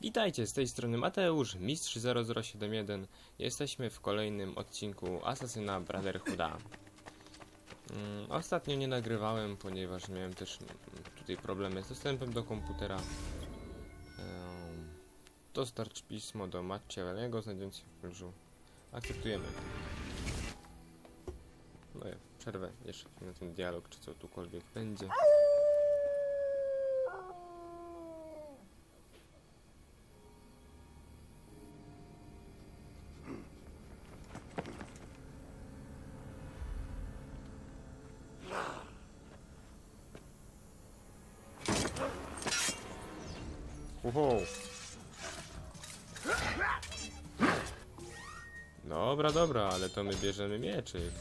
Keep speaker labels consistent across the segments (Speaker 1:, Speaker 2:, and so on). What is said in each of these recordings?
Speaker 1: Witajcie, z tej strony Mateusz, Mistrz 0071. Jesteśmy w kolejnym odcinku Asasyna Brotherhooda. Mm, Ostatnio nie nagrywałem, ponieważ miałem też tutaj problemy z dostępem do komputera. Ehm, Dostarcz pismo do Maciewelego znajdującego w Paryżu. Akceptujemy. No ja przerwę jeszcze na ten dialog, czy co tukolwiek będzie. Uhu. Dobra, dobra, ale to my bierzemy mieczyk.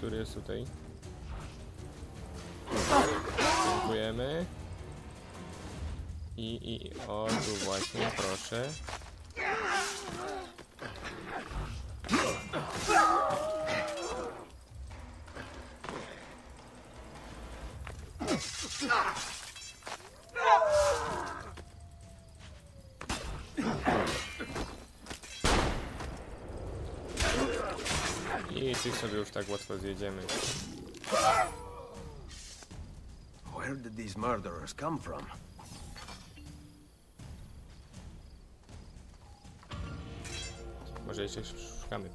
Speaker 1: Który, jest tutaj? Dziękujemy. I, i, o, tu właśnie, proszę. I tych sobie już tak łatwo zjedziemy.
Speaker 2: Where did these murderers come from?
Speaker 1: Może jeszcze szukamy.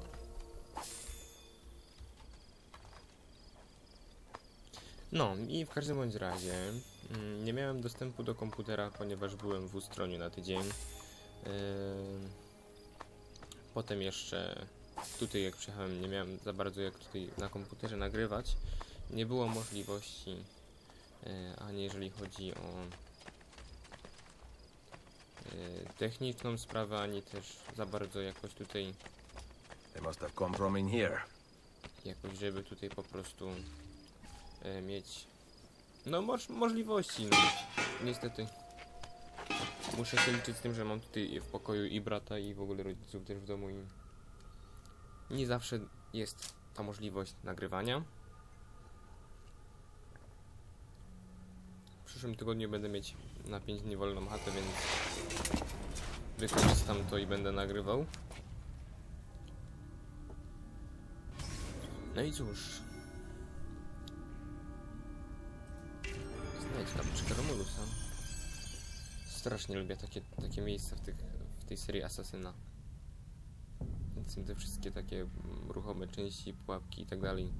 Speaker 1: No i w każdym bądź razie mm, nie miałem dostępu do komputera, ponieważ byłem w Ustroniu na tydzień. Yy, Potem jeszcze tutaj jak przyjechałem nie miałem za bardzo jak tutaj na komputerze nagrywać. Nie było możliwości, yy, ani jeżeli chodzi o yy, techniczną sprawę, ani też za bardzo jakoś tutaj jakoś, żeby tutaj po prostu e, mieć no moż, możliwości, no niestety muszę się liczyć z tym, że mam tutaj w pokoju i brata i w ogóle rodziców też w domu i nie zawsze jest ta możliwość nagrywania. W przyszłym tygodniu będę mieć na 5 dni wolną chatę, więc wykorzystam to i będę nagrywał. No i cóż. Znajdź tabliczkę Romulusa. Strasznie lubię takie, takie miejsca w, tych, w tej serii Asasyna. Są te wszystkie takie mm, ruchome części, pułapki i tak dalej.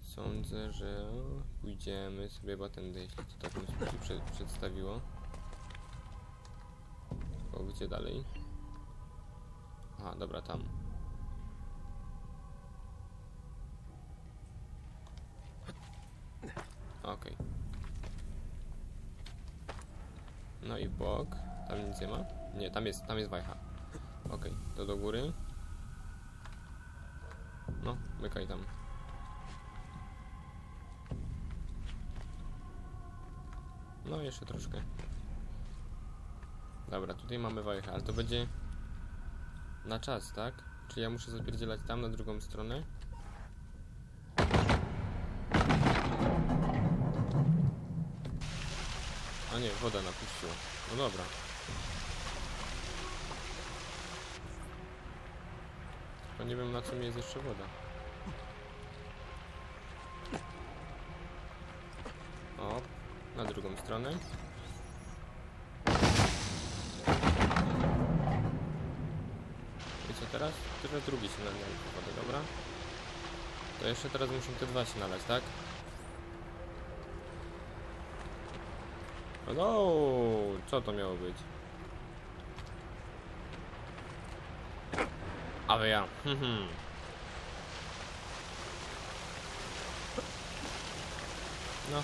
Speaker 1: Sądzę, że pójdziemy sobie chyba tędy, jeśli to tak mi się prze, przedstawiło. O, gdzie dalej? Aha, dobra, tam. Okej. No i w bok. Tam nie tam jest, tam jest wajcha. Okej, to do góry. No, mykaj tam. No, jeszcze troszkę. Dobra, tutaj mamy wajchę, ale to będzie na czas, tak? Czy ja muszę zapierdzielać tam na drugą stronę? A nie, woda napuściła. No dobra. Tylko nie wiem na mi jest jeszcze woda. O, na drugą stronę. I co teraz? Tylko drugi się nalał wodę, dobra? To jeszcze teraz muszę te dwa się nalać, tak? No, co to miało być? Ale ja, mhm. No,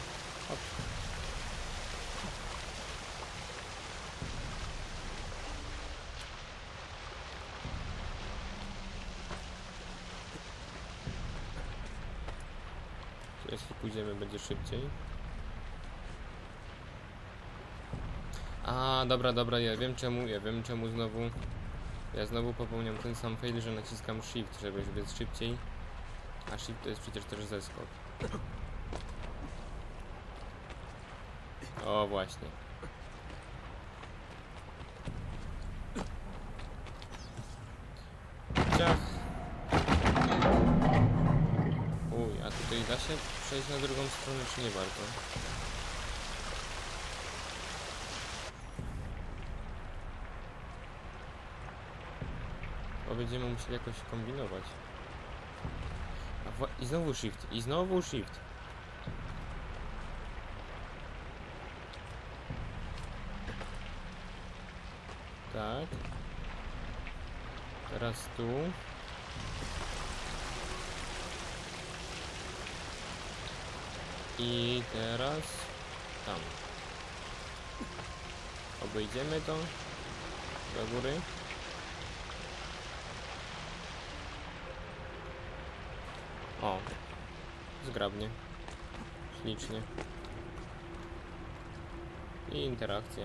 Speaker 1: Jeśli pójdziemy, będzie szybciej. A, dobra, dobra, ja wiem czemu, ja wiem czemu znowu. Ja znowu popełniam ten sam fail, że naciskam shift, żeby biec szybciej. A shift to jest przecież też zeskok. O, właśnie. Ciach. Uj, a tutaj da się przejść na drugą stronę, czy nie bardzo? Bo będziemy musieli jakoś kombinować. I znowu shift, i znowu shift. Tak. Teraz tu. I teraz tam. Obejdziemy to do góry. O, zgrabnie, ślicznie. I interakcja.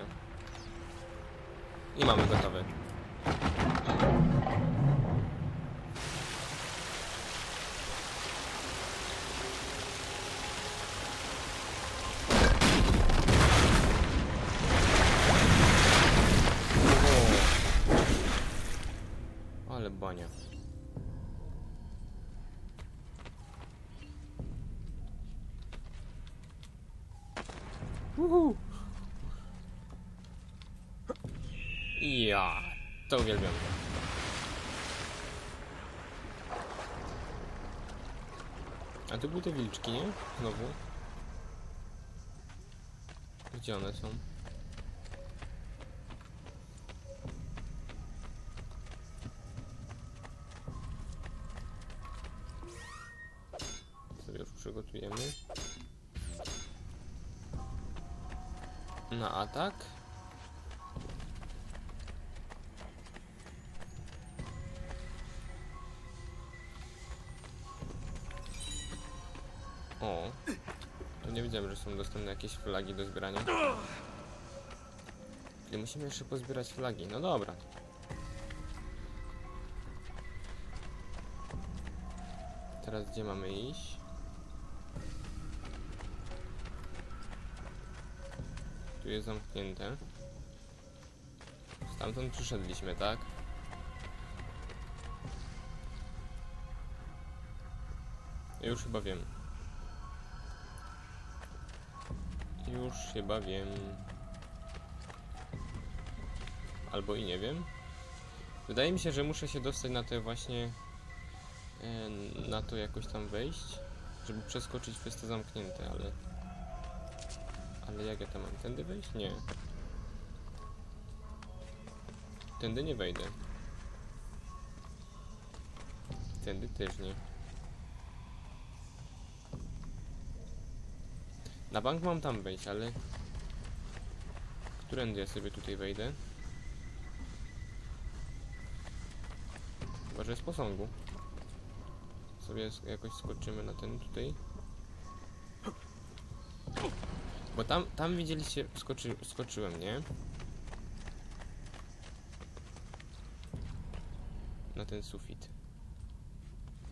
Speaker 1: I mamy gotowy. Uhu. Ja, to uwielbiam. A tu były te wilczki, nie? Znowu. Gdzie one są? Sobie już przygotujemy. Na atak. O, to nie wiedziałem, że są dostępne jakieś flagi do zbierania. Czyli musimy jeszcze pozbierać flagi. No dobra. Teraz gdzie mamy iść? Tu jest zamknięte. Stamtąd przyszedliśmy, tak? Ja już chyba wiem. Już chyba wiem. Albo i nie wiem. Wydaje mi się, że muszę się dostać na te właśnie... e, Na to jakoś tam wejść, żeby przeskoczyć przez te zamknięte, ale... Ale jak ja tam mam? Tędy wejść? Nie. Tędy nie wejdę. Tędy też nie. Na bank mam tam wejść, ale... Którędy ja sobie tutaj wejdę? Chyba, że z posągu. Sobie jakoś skoczymy na ten tutaj. Bo tam, tam widzieliście, skoczy, skoczyłem, nie? Na ten sufit.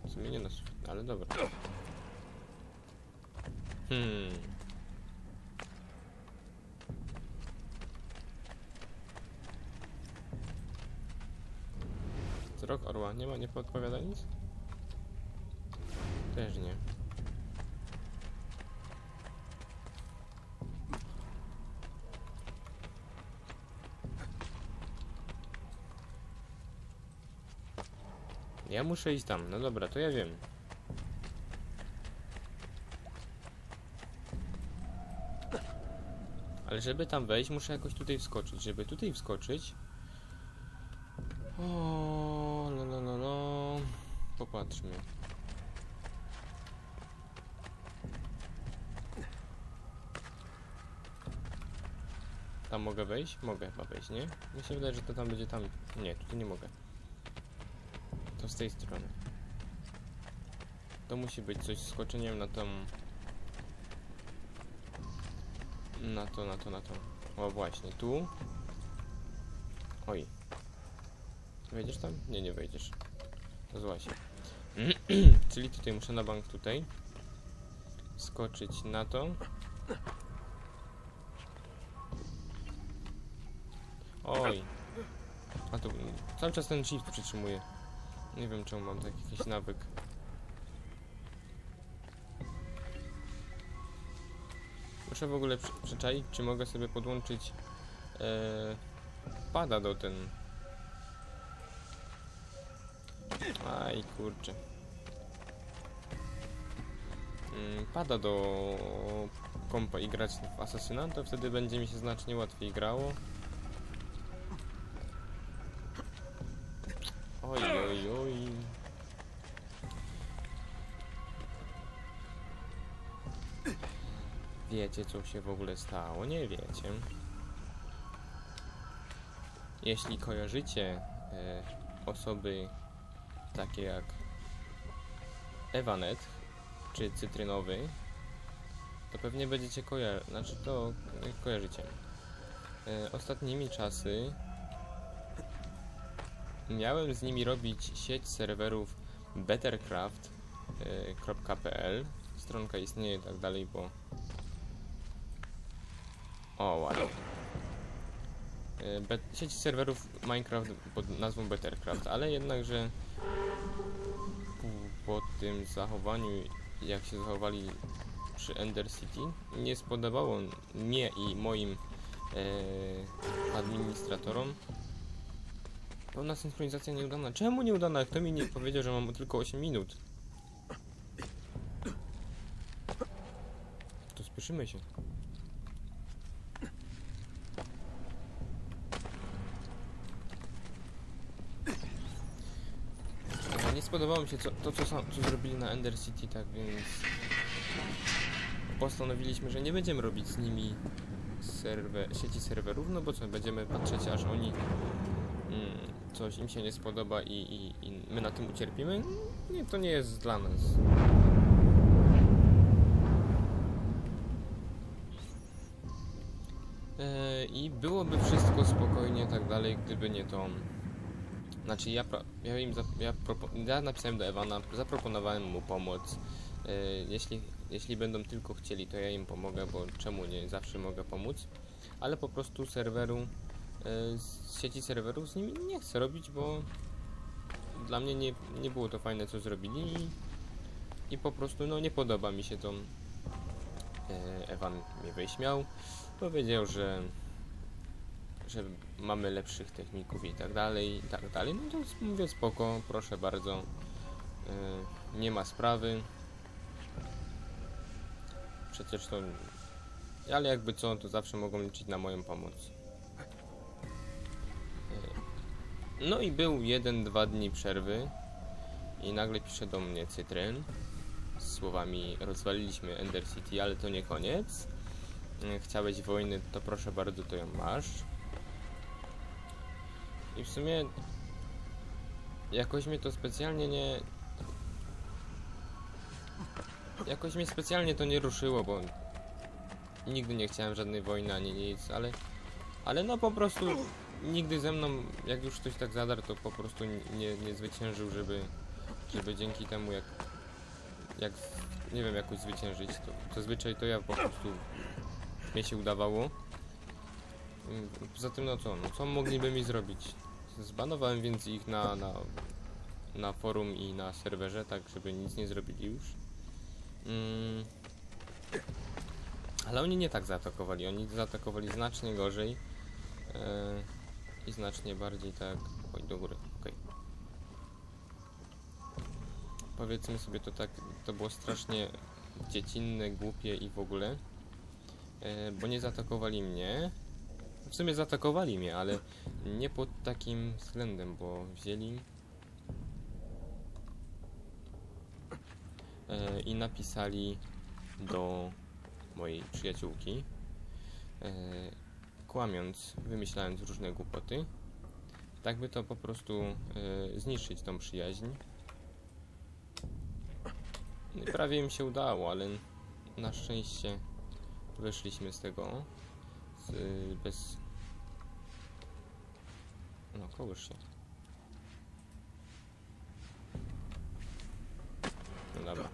Speaker 1: W sumie nie na sufit, ale dobra. Hmm. Wzrok orła nie ma, nie podpowiada nic? Też nie. Ja muszę iść tam. No dobra, to ja wiem. Ale żeby tam wejść, muszę jakoś tutaj wskoczyć. Żeby tutaj wskoczyć... O, no, no, no, no. Popatrzmy. Tam mogę wejść? Mogę chyba wejść, nie? Mi się wydaje, że to tam będzie tam... Nie, tutaj nie mogę. To z tej strony. To musi być coś z skoczeniem na tą... Na to, na to, na to. O właśnie, tu. Oj. Wejdziesz tam? Nie, nie wejdziesz. To zła się. Czyli tutaj muszę na bank tutaj. Skoczyć na to. Oj. A tu cały czas ten shift przytrzymuję. Nie wiem czemu mam taki jakiś nawyk. Muszę w ogóle przyczaić, czy mogę sobie podłączyć e, pada do ten. Aj kurczę. Mm, pada do kompa i grać w Asasyna, to wtedy będzie mi się znacznie łatwiej grało. Wiecie, co się w ogóle stało? Nie wiecie. Jeśli kojarzycie e, osoby takie jak Evanet czy Cytrynowy, to pewnie będziecie kojarzyć, znaczy to e, kojarzycie. E, ostatnimi czasy miałem z nimi robić sieć serwerów bettercraft.pl Stronka istnieje i tak dalej, bo... O, ładnie. E, sieć serwerów Minecraft pod nazwą Bettercraft, ale jednakże po, po tym zachowaniu, jak się zachowali przy Ender City, nie spodobało mnie i moim e, administratorom Pełna synchronizacja nieudana. Czemu nieudana? Kto mi nie powiedział, że mam tylko 8 minut? To spieszymy się. E, Nie spodobało mi się co, to, co, co zrobili na Ender City, tak więc postanowiliśmy, że nie będziemy robić z nimi serwer, sieci serwerów, no bo co, będziemy patrzeć aż oni mm, coś im się nie spodoba i, i, i my na tym ucierpimy, nie, to nie jest dla nas. E, I byłoby wszystko spokojnie tak dalej, gdyby nie to. Znaczy ja, ja im zap- ja, ja napisałem do Ewana, zaproponowałem mu pomoc. E, jeśli, jeśli będą tylko chcieli, to ja im pomogę, bo czemu nie, zawsze mogę pomóc. Ale po prostu serweru z sieci serwerów z nimi nie chcę robić, bo dla mnie nie, nie było to fajne co zrobili i, i po prostu no nie podoba mi się to. E, Ewan mnie wyśmiał, powiedział, że że mamy lepszych techników i tak dalej, i tak dalej. No to mówię spoko, proszę bardzo. E, nie ma sprawy. Przecież to ale jakby co, to zawsze mogą liczyć na moją pomoc. E, No i był jeden, dwa dni przerwy i nagle pisze do mnie Cytryn z słowami rozwaliliśmy Ender City, ale to nie koniec. E, Chciałeś wojny, to proszę bardzo, to ją masz. I w sumie jakoś mnie to specjalnie nie... Jakoś mnie specjalnie to nie ruszyło, bo nigdy nie chciałem żadnej wojny ani nic, ale... Ale no po prostu nigdy ze mną, jak już ktoś tak zadarł, to po prostu nie, nie zwyciężył, żeby, żeby dzięki temu jak, jak, nie wiem, jakoś zwyciężyć, to zazwyczaj to ja po prostu, mnie się udawało. Tym, no co, no co mogliby mi zrobić? Zbanowałem więc ich na, na, na forum i na serwerze, tak żeby nic nie zrobili już. Mm. Ale oni nie tak zaatakowali, oni zaatakowali znacznie gorzej e, i znacznie bardziej tak. Oj, do góry, okej. Powiedzmy sobie to tak, to było strasznie dziecinne, głupie i w ogóle, e, bo nie zaatakowali mnie. W sumie zaatakowali mnie, ale nie pod takim względem, bo wzięli e, i napisali do mojej przyjaciółki, e, kłamiąc, wymyślając różne głupoty, tak by to po prostu e, zniszczyć tą przyjaźń. No prawie im się udało, ale na szczęście wyszliśmy z tego bez... Kołysz się. No dobra.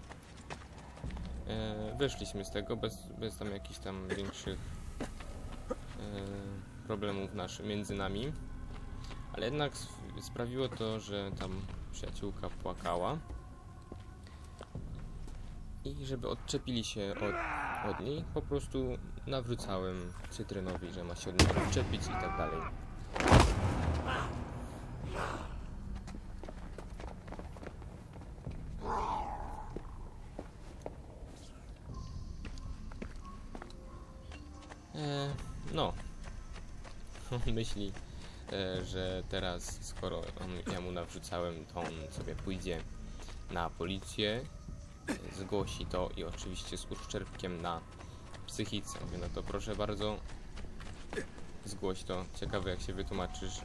Speaker 1: E, wyszliśmy z tego bez, bez tam jakichś tam większych e, problemów naszy, między nami. Ale jednak sp- sprawiło to, że tam przyjaciółka płakała. I żeby odczepili się od, od niej, po prostu nawrzucałem cytrynowi, że ma się od niej odczepić i tak dalej. E, no. On myśli, e, że teraz, skoro on, ja mu nawrzucałem, to on sobie pójdzie na policję, zgłosi to i oczywiście z uszczerbkiem na psychice. Mówię, no to proszę bardzo, zgłoś to. Ciekawe jak się wytłumaczysz.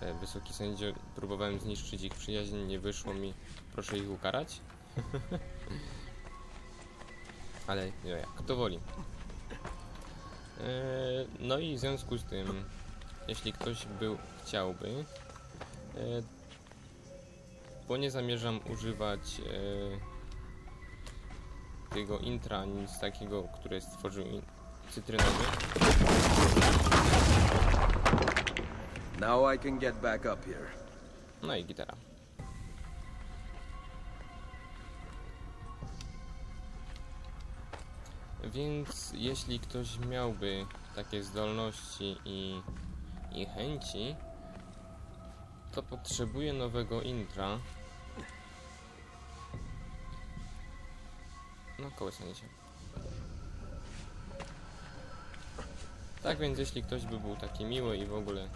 Speaker 1: E, Wysoki sędzio, próbowałem zniszczyć ich przyjaźń, nie wyszło mi. Proszę ich ukarać. Ale no jak, kto woli. E, No i w związku z tym, jeśli ktoś był, chciałby, e, bo nie zamierzam używać e, tego intra, nic takiego, które stworzył cytrynowy.
Speaker 2: Now I can get back up here.
Speaker 1: No i gitara. Więc jeśli ktoś miałby takie zdolności i, i chęci, to potrzebuje nowego intra. No, kołysanie się. Tak więc jeśli ktoś by był taki miły i w ogóle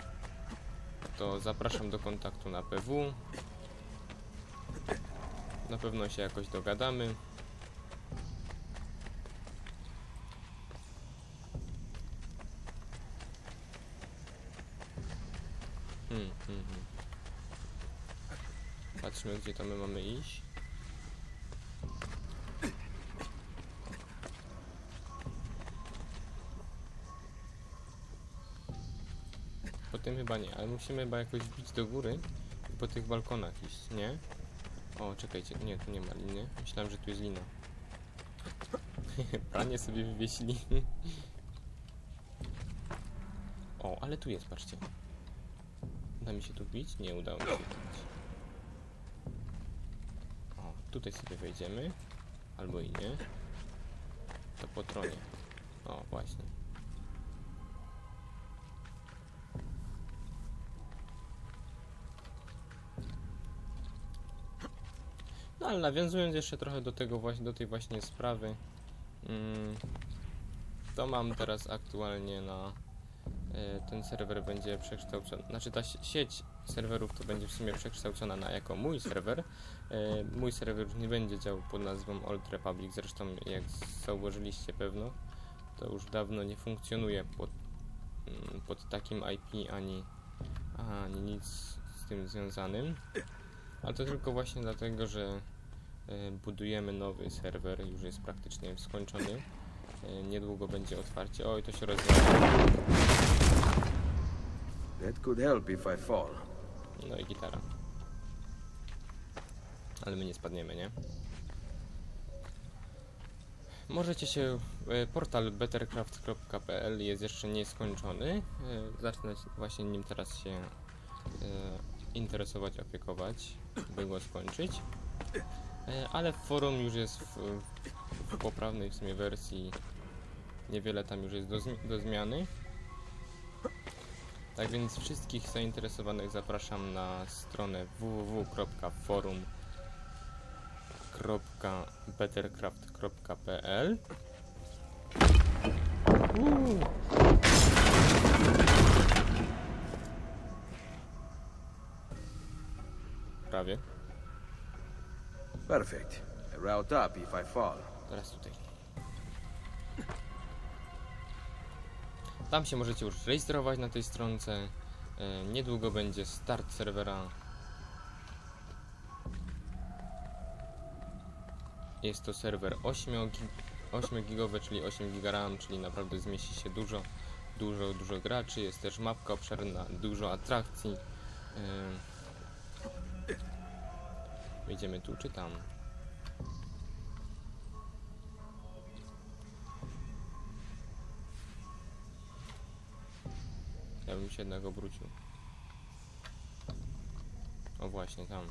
Speaker 1: to zapraszam do kontaktu na PW. Na pewno się jakoś dogadamy. Hmm, hmm, hmm. Patrzmy, gdzie to my mamy iść. Po tym chyba nie, ale musimy chyba jakoś bić do góry i po tych balkonach iść, nie? O, czekajcie, nie, tu nie ma liny. Myślałem, że tu jest lina. Pranie sobie wywiesili. o, ale tu jest, patrzcie. Uda mi się tu wbić? Nie udało mi się wbić. O, tutaj sobie wejdziemy. Albo i nie. To po tronie. O, właśnie. No ale nawiązując jeszcze trochę do tego właśnie, do tej właśnie sprawy, mm, to mam teraz aktualnie na ten serwer będzie przekształcony, znaczy ta sie- sieć serwerów to będzie w sumie przekształcona na jako mój serwer. E, mój serwer już nie będzie działał pod nazwą Old Republic, zresztą jak zauważyliście pewno, to już dawno nie funkcjonuje pod, mm, pod takim IP ani, ani nic z tym związanym. Ale to tylko właśnie dlatego, że e, budujemy nowy serwer, już jest praktycznie skończony. E, Niedługo będzie otwarcie. Oj, to się rozwala.
Speaker 2: That could help if I fall.
Speaker 1: No i gitara. Ale my nie spadniemy, nie? Możecie się. e, Portal bettercraft.pl jest jeszcze nieskończony. E, Zacznę właśnie nim teraz się e, interesować, opiekować, by go skończyć. Ale forum już jest w, w poprawnej w sumie wersji. Niewiele tam już jest do, do zmiany. Tak więc wszystkich zainteresowanych zapraszam na stronę www.forum.bettercraft.pl. Prawie.
Speaker 2: Perfect. Route up if I fall.
Speaker 1: Teraz tutaj. Tam się możecie już rejestrować na tej stronce. E, niedługo będzie start serwera. Jest to serwer 8, gi- 8 gigowy, czyli 8 giga RAM, czyli naprawdę zmieści się dużo, dużo, dużo graczy. Jest też mapka obszerna, dużo atrakcji. Ym. Wejdziemy tu czy tam? Ja bym się jednak obrócił. O właśnie, tam.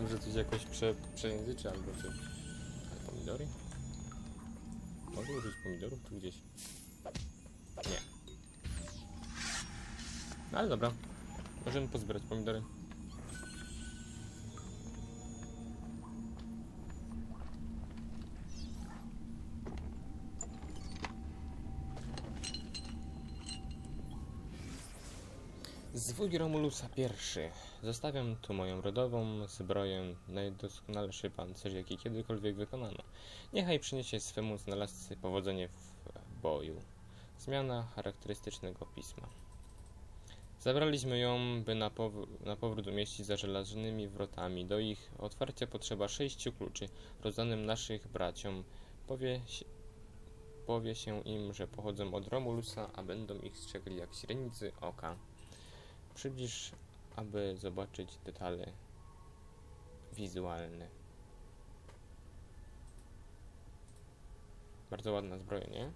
Speaker 1: Myślałem, że coś jakoś prze, przejęzyczę albo coś. Ale pomidory? Mogę użyć pomidorów tu gdzieś? Nie. No ale dobra. Możemy pozbierać pomidory. Zwój Romulusa pierwszy. Zostawiam tu moją rodową zbroję, najdoskonalszy pancerz, jaki kiedykolwiek wykonano. Niechaj przyniesie swemu znalazcy powodzenie w boju. Zmiana charakterystycznego pisma. Zabraliśmy ją, by na, pow- na powrót umieścić za żelaznymi wrotami. Do ich otwarcia potrzeba sześciu kluczy, rozdanym naszych braciom. Powie się, powie się im, że pochodzą od Romulusa, a będą ich strzegli jak źrenicy oka. Przybliż, aby zobaczyć detale wizualne. Bardzo ładna zbroja, nie?